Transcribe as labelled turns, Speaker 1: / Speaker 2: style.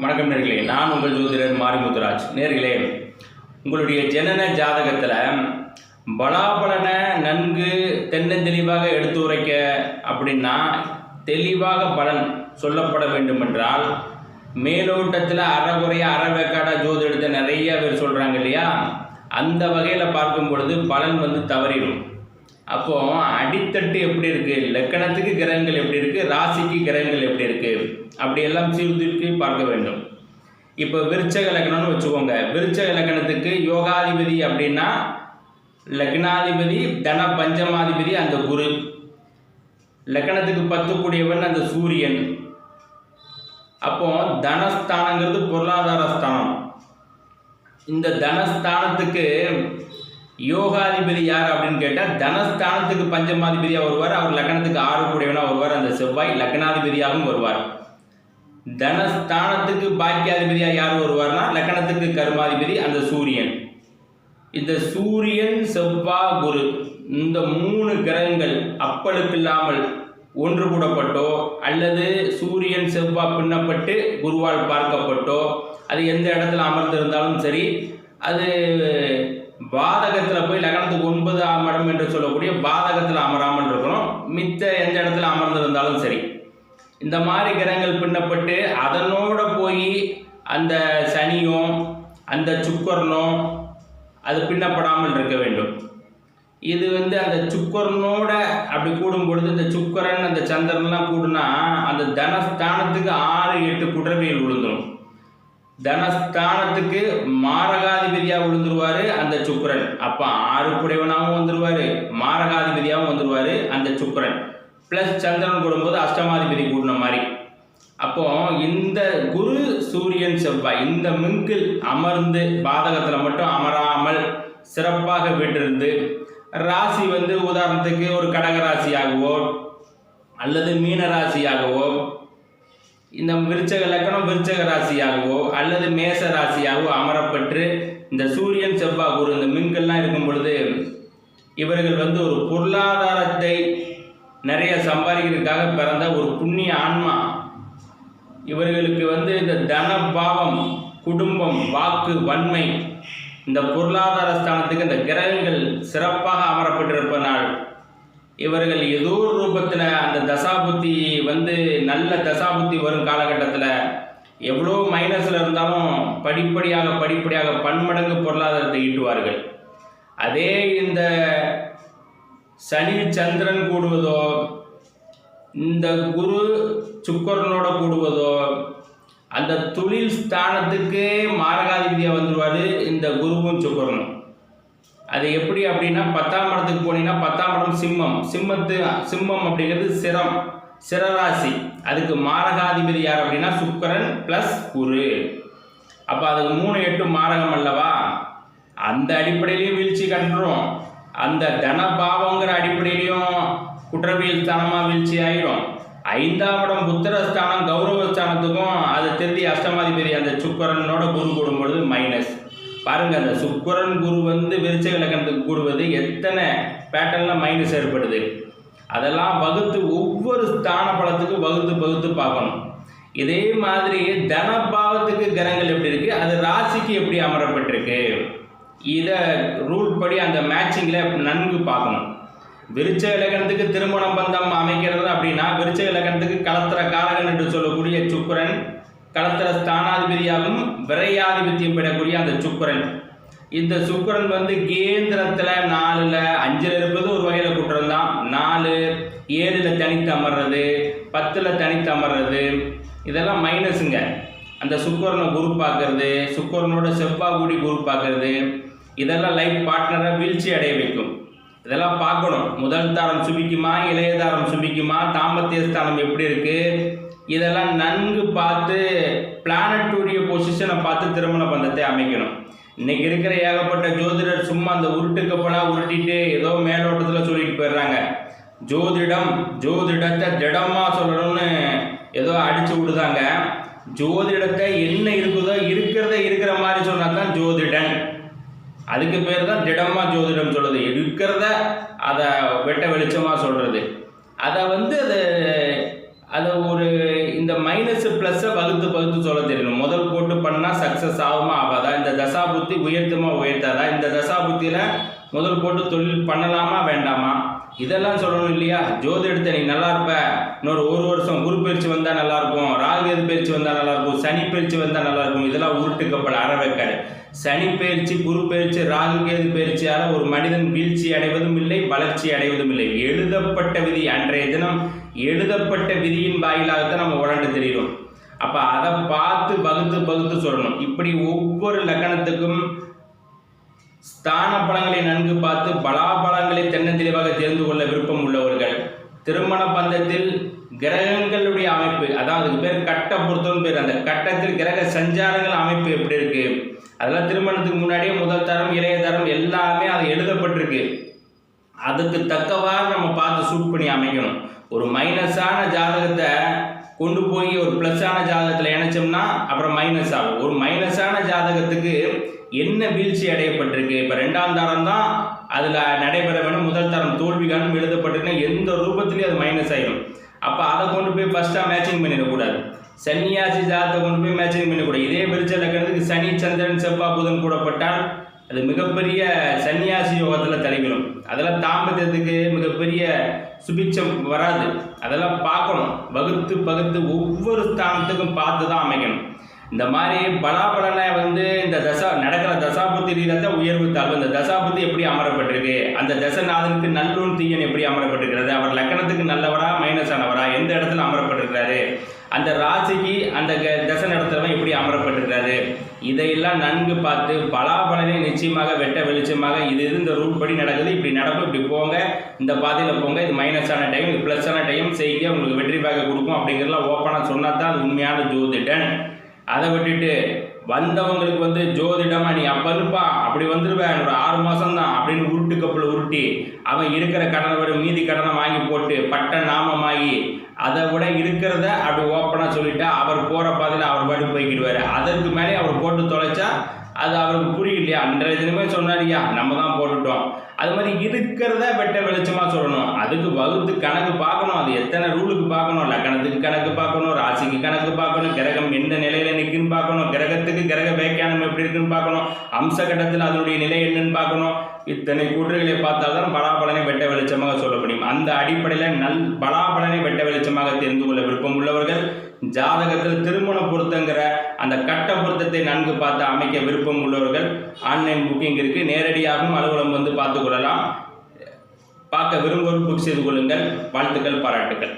Speaker 1: வணக்கம் நேர்களே நான் உங்கள் ஜோதிடர் மாரிமுத்துராஜ். நேர்களே உங்களுடைய ஜனன ஜாதகத்தில் பலாபலனை நன்கு தென்னந்தெளிவாக எடுத்து உரைக்க அப்படின்னா தெளிவாக பலன் சொல்லப்பட வேண்டுமென்றால் மேலோட்டத்தில் அறகுறைய அறவேக்காட ஜோதிடத்தை நிறைய பேர் சொல்கிறாங்க இல்லையா? அந்த வகையில் பார்க்கும் பொழுது பலன் வந்து தவறிடும். அப்போ அடித்தட்டு எப்படி இருக்கு? லக்கணத்துக்கு கிரகங்கள் எப்படி இருக்கு? ராசிக்கு கிரகங்கள் எப்படி இருக்கு? அப்படியெல்லாம் சீர்திருத்தி பார்க்க வேண்டும். இப்போ விருச்சக லக்னம்னு வச்சுக்கோங்க. விருச்சக லக்னத்துக்கு யோகாதிபதி அப்படின்னா லக்னாதிபதி தன பஞ்சமாதிபதி அந்த குரு. லக்னத்துக்கு பத்து கூடியவன் அந்த சூரியன். அப்போ தனஸ்தானங்கிறது பொருளாதார ஸ்தானம். இந்த தனஸ்தானத்துக்கு யோகாதிபதி யார் அப்படின்னு கேட்டால் தனஸ்தானத்துக்கு பஞ்சமாதிபதியாக வருவார் அவர் லக்னத்துக்கு ஆறு கூடியவனாக வருவார் அந்த செவ்வாய் லக்னாதிபதியாகவும் வருவார். தனஸ்தானத்துக்கு பாக்கியாதிபதியாக யார் வருவார்னா லக்னத்துக்கு கர்மாதிபதி அந்த சூரியன். இந்த சூரியன் செவ்வா குரு இந்த மூணு கிரகங்கள் அப்பழுப்பில்லாமல் ஒன்று கூடப்பட்டோ அல்லது சூரியன் செவ்வா பின்னப்பட்டு குருவால் பார்க்கப்பட்டோ அது எந்த இடத்துல அமர்ந்திருந்தாலும் சரி அது பாதகத்தில் போய் லக்னத்துக்கு ஒன்பது இடம் என்று சொல்லக்கூடிய பாதகத்தில் அமராமல் இருக்கணும். மித்த எந்த இடத்துல அமர்ந்திருந்தாலும் சரி. இந்த மாதிரி கிரகங்கள் பின்னப்பட்டு அதனோட போய் அந்த சனியும் அந்த சுக்கரனும் அது பின்னப்படாமல் இருக்க வேண்டும். இது வந்து அந்த சுக்கரனோட அப்படி கூடும் பொழுது இந்த சுக்கரன் அந்த சந்திரன்லாம் கூடுனா அந்த தனஸ்தானத்துக்கு ஆறு எட்டு குடர்வியல் விழுந்துடும் தனஸ்தானத்துக்கு மாரகாதிபதியாக விழுந்துருவாரு அந்த சுக்கரன். அப்போ ஆறு குடைவனாகவும் வந்துருவாரு மாரகாதிபதியாகவும் வந்துருவாரு அந்த சுக்கரன். ப்ளஸ் சந்திரன் கூடும்போது அஷ்டமாதிபதி கூடின மாதிரி. அப்போ இந்த குரு சூரியன் செவ்வாய் இந்த மிங்கில் அமர்ந்து பாதகத்தில் மட்டும் அமராமல் சிறப்பாக விட்டிருந்து ராசி வந்து உதாரணத்துக்கு ஒரு கடக ராசியாகவோ அல்லது மீன ராசியாகவோ இந்த விருச்சக லக்கணம் விருச்சக ராசியாகவோ அல்லது மேச ராசியாகவோ அமரப்பட்டு இந்த சூரியன் செவ்வாய் குரு இந்த மின்கள்லாம் இருக்கும் பொழுது இவர்கள் வந்து ஒரு பொருளாதாரத்தை நிறைய சம்பாதிக்கிறதுக்காக பிறந்த ஒரு புண்ணிய ஆன்மா. இவர்களுக்கு வந்து இந்த தன பாவம் குடும்பம் வாக்கு வன்மை இந்த பொருளாதார ஸ்தானத்துக்கு இந்த கிரகங்கள் சிறப்பாக அமரப்பட்டிருப்பதனால் இவர்கள் ஏதோ ஒரு ரூபத்தில் அந்த தசாபுத்தி வந்து நல்ல தசாபுத்தி வரும் காலகட்டத்தில் எவ்வளோ மைனஸில் இருந்தாலும் படிப்படியாக படிப்படியாக பன்மடங்கு பொருளாதாரத்தை ஈட்டுவார்கள். அதே இந்த சனி சந்திரன் கூடுவதோ இந்த குரு சுக்கரனோட கூடுவதோ அந்த தொழில் ஸ்தானத்துக்கே மாரகாதிபதியாக வந்துடுவார் இந்த குருவும் சுக்கரனும். அது எப்படி அப்படின்னா பத்தாம் இடத்துக்கு போனீங்கன்னா பத்தாம் இடம் சிம்மம். சிம்மத்து சிம்மம் அப்படிங்கிறது சிரம். சிரராசி. அதுக்கு மாரகாதிபதி யார் அப்படின்னா சுக்கரன் ப்ளஸ் குரு. அப்போ அதுக்கு மூணு எட்டு மாரகம் அல்லவா? அந்த அடிப்படையிலையும் வீழ்ச்சி கண்டுரும். அந்த தனபாவங்கிற அடிப்படையிலையும் குற்றவியல் ஸ்தானமாக வீழ்ச்சி ஆயிடும் ஐந்தாம் இடம் புத்திரஸ்தானம் கௌரவ ஸ்தானத்துக்கும் அது திருதி அஷ்டமாதிபதி அந்த சுக்கரனோட குரு கூடும் பொழுது மைனஸ் பாருங்க அந்த சுக்கரன் குரு வந்து விருச்ச இலக்கணத்துக்கு கூடுவது எத்தனை பேட்டர்னில் மைனஸ் ஏற்படுது? அதெல்லாம் வகுத்து ஒவ்வொரு ஸ்தான பலத்துக்கும் வகுத்து வகுத்து பார்க்கணும். இதே மாதிரி தனபாவத்துக்கு கிரகங்கள் எப்படி இருக்கு? அது ராசிக்கு எப்படி அமரப்பட்டிருக்கு? இதை ரூல் படி அந்த மேட்சிங்கில் நன்கு பார்க்கணும். விருச்ச இலக்கணத்துக்கு திருமணம் பந்தம் அமைக்கிறது அப்படின்னா விருச்ச இலக்கணத்துக்கு கலத்திர காரகன் என்று சொல்லக்கூடிய சுக்கரன் களத்தில் ஸ்தானாதிபதியாகவும் விரையாதிபத்தியம் பெறக்கூடிய அந்த சுக்கரன். இந்த சுக்கரன் வந்து கேந்திரத்தில் நாலில் அஞ்சில் இருப்பது ஒரு வகையில் குற்றம் தான். நாலு ஏழில் தனித்து அமர்றது பத்தில் தனித்து அமர்றது இதெல்லாம் மைனஸுங்க அந்த சுக்கரனை குரூப் பார்க்கறது சுக்கரனோட செவ்வா கூடி குரூப் பார்க்கறது இதெல்லாம் லைஃப் பார்ட்னரை வீழ்ச்சி அடைய வைக்கும். இதெல்லாம் பார்க்கணும். முதல் தாரம் சுபிக்குமா இளைய தாரம் சுபிக்குமா தாம்பத்திய ஸ்தானம் எப்படி இருக்குது இதெல்லாம் நன்கு பார்த்து பிளானட்டுடைய பொசிஷனை பார்த்து திருமண பந்தத்தை அமைக்கணும். இன்னைக்கு இருக்கிற ஏகப்பட்ட ஜோதிடர் சும்மா அந்த உருட்டுக்கப்பலாக உருட்டிட்டு ஏதோ மேலோட்டத்தில் சொல்லிட்டு போயிடுறாங்க. ஜோதிடம் ஜோதிடத்தை திடமாக சொல்லணும்னு ஏதோ அடிச்சு விடுதாங்க. ஜோதிடத்தை என்ன இருக்குதோ இருக்கிறத இருக்கிற மாதிரி சொன்னால் தான் ஜோதிடன். அதுக்கு பேர் தான் திடமாக ஜோதிடம் சொல்கிறது இருக்கிறத அதை வெட்ட வெளிச்சமாக சொல்கிறது அதை வந்து அது அதை ஒரு இந்த மைனஸ் ப்ளஸ்ஸை வகுத்து வகுத்து சொல்ல தெரியணும். முதல் போட்டு பண்ணால் சக்ஸஸ் ஆகுமா ஆகாதா? இந்த தசா புத்தி உயர்த்துமா உயர்த்தாதா? இந்த தசா புத்தியில் முதல் போட்டு தொழில் பண்ணலாமா வேண்டாமா? இதெல்லாம் சொல்லணும் இல்லையா? ஜோதிடத்தை நீ நல்லா இருப்ப. இன்னொரு ஒரு வருஷம் குரு பயிற்சி வந்தால் நல்லாயிருக்கும் ராகு எது பயிற்சி வந்தால் நல்லாயிருக்கும் சனி பயிற்சி வந்தால் நல்லாயிருக்கும் இதெல்லாம் உருட்டு கப்பல் அறவைக்காடு சனி பயிற்சி குரு பயிற்சி ராகு கேது பயிற்சியால் ஒரு மனிதன் வீழ்ச்சி அடைவதும் இல்லை வளர்ச்சி அடைவதும் இல்லை. எழுதப்பட்ட விதி அன்றைய தினம் எழுதப்பட்ட விதியின் வாயிலாகத்தான் நம்ம உழண்டு தெரியும் அப்போ அதை பார்த்து பகுத்து பகுத்து சொல்லணும். இப்படி ஒவ்வொரு லக்கணத்துக்கும் ஸ்தான பலங்களை நன்கு பார்த்து பலாபலங்களை தென்னந்தெளிவாக தெரிந்து கொள்ள விருப்பம் உள்ளவர்கள். திருமண பந்தத்தில் கிரகங்களுடைய அமைப்பு அதாவது அதுக்கு பேர் கட்ட பொருத்தம்னு பேர் அந்த கட்டத்தில் கிரக சஞ்சாரங்கள் அமைப்பு எப்படி இருக்கு? அதெல்லாம் திருமணத்துக்கு முன்னாடியே முதல் தரம் இளைய தரம் எல்லாமே அது எழுதப்பட்டிருக்கு. அதுக்கு தக்கவாறு நம்ம பார்த்து சூட் பண்ணி அமைக்கணும். ஒரு மைனஸான ஜாதகத்தை கொண்டு போய் ஒரு ப்ளஸ்ஸான ஜாதகத்தில் இணைச்சோம்னா அப்புறம் மைனஸ் ஆகும். ஒரு மைனஸான ஜாதகத்துக்கு என்ன வீழ்ச்சி அடையப்பட்டிருக்கு? இப்போ ரெண்டாம் தரம் தான் அதில் நடைபெற வேண்டும். முதல் தரம் தோல்வி காணும் எழுதப்பட்டிருக்குன்னா எந்த ரூபத்திலையும் அது மைனஸ் ஆகிடும் அப்போ அதை கொண்டு போய் ஃபஸ்ட்டாக மேட்சிங் பண்ணிடக்கூடாது சன்னியாசி ஜாதத்தை கொண்டு போய் மேட்சிங் பண்ணக்கூடாது இதே விருச்ச லக்னத்துக்கு சனி சந்திரன் செவ்வா புதன் கூடப்பட்டால் அது மிகப்பெரிய சன்னியாசி யோகத்தில் தலைவிடும். அதெல்லாம் தாம்பத்தியத்துக்கு மிகப்பெரிய சுபிச்சம் வராது. அதெல்லாம் பார்க்கணும். வகுத்து பகுத்து ஒவ்வொரு ஸ்தானத்துக்கும் பார்த்து தான் அமைக்கணும். இந்த மாதிரி பலாபலனை வந்து இந்த தசா நடக்கிற தசாபுத்தி ரீதியாக உயர்வு தாழ்வு. இந்த தசாபுத்தி எப்படி அமரப்பட்டிருக்கு? அந்த தசநாதனுக்கு நல்லூன் தீயன் எப்படி அமரப்பட்டிருக்கிறது? அவர் லக்கணத்துக்கு நல்லவரா மைனஸ் ஆனவரா எந்த இடத்துல அமரப்பட்டிருக்கிறாரு? அந்த ராசிக்கு அந்த க- தச நடத்துறவன் எப்படி அமரப்பட்டிருக்கிறாரு இதையெல்லாம் நன்கு பார்த்து பலாபலனை நிச்சயமாக வெட்ட வெளிச்சமாக இது இது இந்த ரூட் படி நடக்குது. இப்படி நடக்கும் இப்படி போங்க. இந்த பாதையில் போங்க. இது மைனஸான டைம் இது ப்ளஸ்ஸான டைம் செய்ய உங்களுக்கு வெற்றி பாக கொடுக்கும் அப்படிங்கிறதெல்லாம் ஓப்பனாக சொன்னால் தான் அது உண்மையான ஜோதிடன். அதை விட்டுட்டு வந்தவங்களுக்கு வந்து ஜோதிடமா நீ அப்போ இருப்பா அப்படி வந்துருவேன் என்னோட ஆறு மாதம் தான் அப்படின்னு உருட்டு கப்பில் உருட்டி அவன் இருக்கிற கடனை விட மீதி கடனை வாங்கி போட்டு பட்ட நாமமாகி அதை விட இருக்கிறத அப்படி ஓப்பனாக சொல்லிட்டா அவர் போகிற பாதையில் அவர் பாட்டு போய்க்கிடுவார். அதற்கு மேலே அவர் போட்டு தொலைச்சா அது அவருக்கு புரியலையா அன்றைய தினமே சொன்னாரியா நம்ம தான் போட்டுட்டோம். அது மாதிரி இருக்கிறத வெட்ட வெளிச்சமாக சொல்லணும். அதுக்கு வகுத்து கணக்கு பார்க்கணும். அது எத்தனை ரூலுக்கு பார்க்கணும்? லக்கணத்துக்கு கணக்கு பார்க்கணும் ராசிக்கு கணக்கு பார்க்கணும் கிரகம் எந்த நிலையில நிற்குன்னு பார்க்கணும் கிரகத்துக்கு கிரக வேக்கியானம் எப்படி இருக்குன்னு பார்க்கணும் அம்ச கட்டத்தில் அதனுடைய நிலை என்னன்னு பார்க்கணும். இத்தனை கூற்றுகளை பார்த்தால்தான் பலாபலனை வெட்ட வெளிச்சமாக சொல்ல முடியும். அந்த அடிப்படையில் நல் பலாபலனை வெட்ட வெளிச்சமாக தெரிந்து கொள்ள விருப்பம் உள்ளவர்கள் ஜாதகத்தில் திருமண பொருத்தங்கிற அந்த கட்ட பொருத்தத்தை நன்கு பார்த்து அமைக்க விருப்பம் உள்ளவர்கள் ஆன்லைன் புக்கிங் இருக்கு. நேரடியாகவும் அலுவலகம் வந்து பார்த்து கொள்ளலாம். பார்க்க விரும்புவோர் புக் செய்து கொள்ளுங்கள். வாழ்த்துக்கள் பாராட்டுக்கள்.